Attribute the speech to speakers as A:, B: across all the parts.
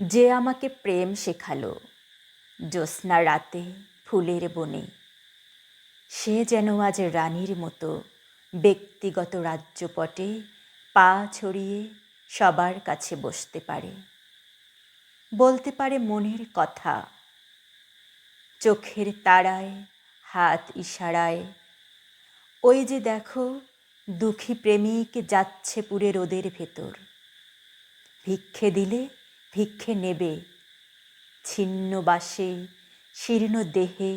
A: যে আমাকে প্রেম শেখালো, জ্যোৎস্না রাতে ফুলের বনে। সে যেন আজ রানীর মতো ব্যক্তিগত রাজ্যপটে পা ছড়িয়ে সবার কাছে বসতে পারে। বলতে পারে মনের কথা, চোখের তারায় হাত ইশারায়। ওই যে দেখো, দুঃখী প্রেমিক যাচ্ছে পুরে রোদের ভেতর। ভিক্ষে দিলে ভিক্ষে নেবে। ছিন্ন বাসে শীর্ণ দেহে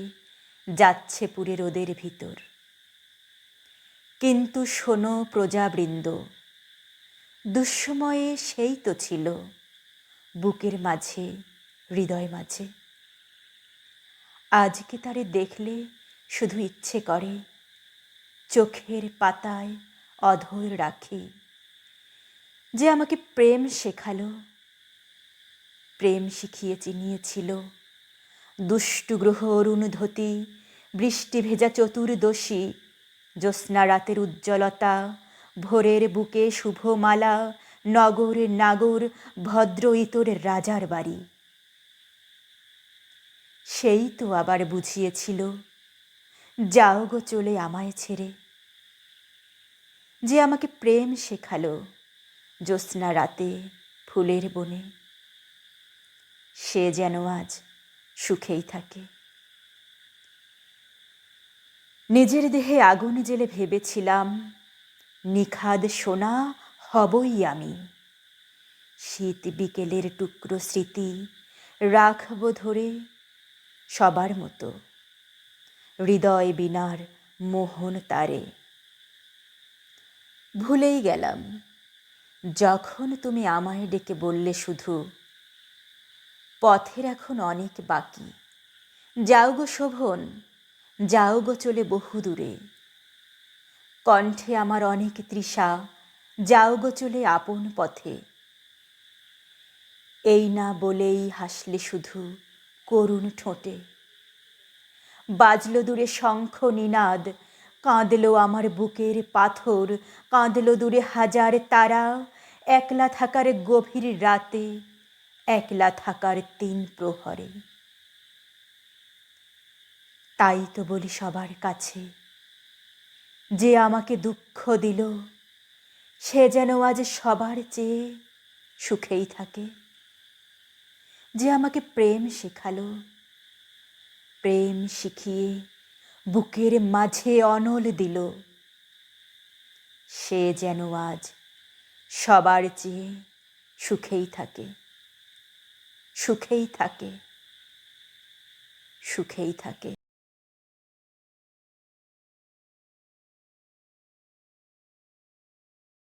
A: যাচ্ছে পুরে রোদের ভিতর। কিন্তু শোনো প্রজাবৃন্দ, দুঃসময়ে সেই তো ছিল বুকের মাঝে, হৃদয় মাঝে। আজকে তারে দেখলে শুধু ইচ্ছে করে, চোখের পাতায় অধর রাখি। যে আমাকে প্রেম শেখালো প্রেম শিখিয়ে চিনিয়েছিল দুষ্টু গ্রহ অরুণধতি বৃষ্টি ভেজা চতুর্দশী, জ্যোৎস্না রাতের উজ্জ্বলতা, ভোরের বুকে শুভমালা, নগর নাগর, ভদ্র ইতর রাজার বাড়ি। সেই তো আবার বুঝিয়েছিল, যাও গো চলে আমায় ছেড়ে। যে আমাকে প্রেম শেখালো, জ্যোৎস্না রাতে ফুলের বনে। সে যেন আজ সুখেই থাকে। নিজের দেহে আগুন জেলে ভেবেছিলাম, নিখাদ সোনা হবই আমি। শীত বিকেলের টুকরো স্মৃতি রাখব ধরে সবার মতো। হৃদয় বিনার মোহন তারে। ভুলেই গেলাম, যখন তুমি আমায় ডেকে বললে শুধু পথের এখন অনেক বাকি। যাও গো শোভন, যাও গো চলে বহু দূরে। কণ্ঠে আমার অনেক তৃষা, যাও গো চলে আপন পথে। এই না বলেই হাসলে শুধু করুণ ঠোঁটে। বাজল দূরে শঙ্খ নিনাদ, কাঁদলো আমার বুকের পাথর, কাঁদল দূরে হাজার তারা, একলা থাকার গভীর রাতে। একলা থাকার তিন প্রহরে। তাই তো বলি সবার কাছে, যে আমাকে দুঃখ দিল, সে যেন আজ সবার চেয়ে সুখেই থাকে। যে আমাকে প্রেম শেখালো, প্রেম শিখিয়ে বুকের মাঝে অনল দিল, সে যেন আজ সবার চেয়ে সুখেই থাকে। সুখেই থাকে সুখেই থাকে।